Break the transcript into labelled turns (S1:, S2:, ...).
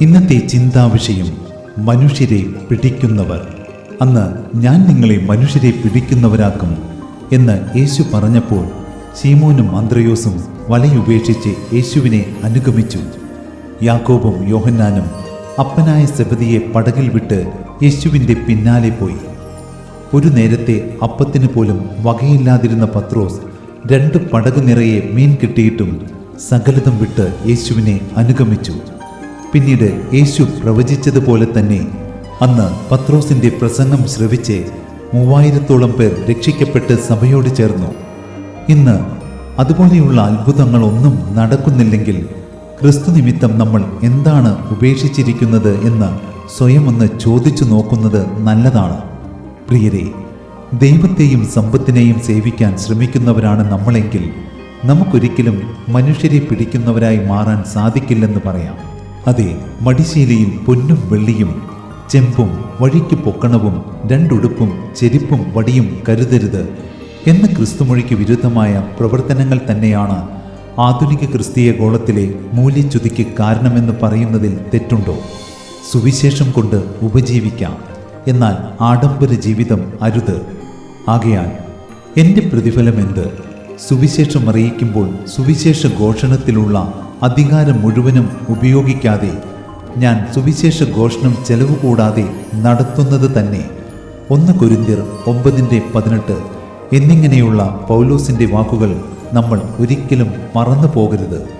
S1: ഇന്നത്തെ ചിന്താവിഷയം മനുഷ്യരെ പിടിക്കുന്നവർ. അന്ന് ഞാൻ നിങ്ങളെ മനുഷ്യരെ പിടിക്കുന്നവരാക്കും എന്ന് യേശു പറഞ്ഞപ്പോൾ ശീമോനും അന്ത്രയോസും വലയുപേക്ഷിച്ച് യേശുവിനെ അനുഗമിച്ചു. യാക്കോബും യോഹന്നാനും അപ്പനായ സബതിയെ പടകിൽ വിട്ട് യേശുവിന്റെ പിന്നാലെ പോയി. ഒരു നേരത്തെ അപ്പത്തിന് പോലും വകയില്ലാതിരുന്ന പത്രോസ് രണ്ട് പടക് നിറയെ മീൻ കിട്ടിയിട്ടും സകലതും വിട്ട് യേശുവിനെ അനുഗമിച്ചു. പിന്നീട് യേശു പ്രവചിച്ചതുപോലെ തന്നെ അന്ന് പത്രോസിന്റെ പ്രസംഗം ശ്രവിച്ച് മൂവായിരത്തോളം പേർ രക്ഷിക്കപ്പെട്ട് സഭയോട് ചേർന്നു. ഇന്ന് അതുപോലെയുള്ള അത്ഭുതങ്ങളൊന്നും നടക്കുന്നില്ലെങ്കിൽ ക്രിസ്തു നിമിത്തം നമ്മൾ എന്താണ് ഉപേക്ഷിച്ചിരിക്കുന്നത് എന്ന് സ്വയം ഒന്ന് ചോദിച്ചു നോക്കുന്നത് നല്ലതാണ്. പ്രിയരെ ദൈവത്തെയും സമ്പത്തിനെയും സേവിക്കാൻ ശ്രമിക്കുന്നവരാണ് നമ്മളെങ്കിൽ നമുക്കൊരിക്കലും മനുഷ്യരെ പിടിക്കുന്നവരായി മാറാൻ സാധിക്കില്ലെന്ന് പറയാം. അതെ മടിശീലയും പൊന്നും വെള്ളിയും ചെമ്പും വഴിക്ക് പൊക്കണവും രണ്ടുടുപ്പും ചെരിപ്പും വടിയും കരുതരുത് എന്ന ക്രിസ്തുമൊഴിക്ക് വിരുദ്ധമായ പ്രവർത്തനങ്ങൾ തന്നെയാണ് ആധുനിക ക്രിസ്തീയ ഗോളത്തിലെ മൂല്യച്യുതിക്ക് കാരണമെന്ന് പറയുന്നതിൽ തെറ്റുണ്ടോ? സുവിശേഷം കൊണ്ട് ഉപജീവിക്കാം. എന്നാൽ ആഡംബര ജീവിതം അരുത്. ആകയാൽ എന്റെ പ്രതിഫലം എന്ത് സുവിശേഷം അറിയിക്കുമ്പോൾ സുവിശേഷ ഘോഷണത്തിലുള്ള അധികാരം മുഴുവനും ഉപയോഗിക്കാതെ ഞാൻ സുവിശേഷ ഘോഷണം ചെലവ് കൂടാതെ നടത്തുന്നത് തന്നെ. ഒന്ന് കുരിന്തിർ ഒമ്പതിന്റെ പതിനെട്ട് എന്നിങ്ങനെയുള്ള പൗലോസിന്റെ വാക്കുകൾ നമ്മൾ ഒരിക്കലും മറന്നു പോകരുത്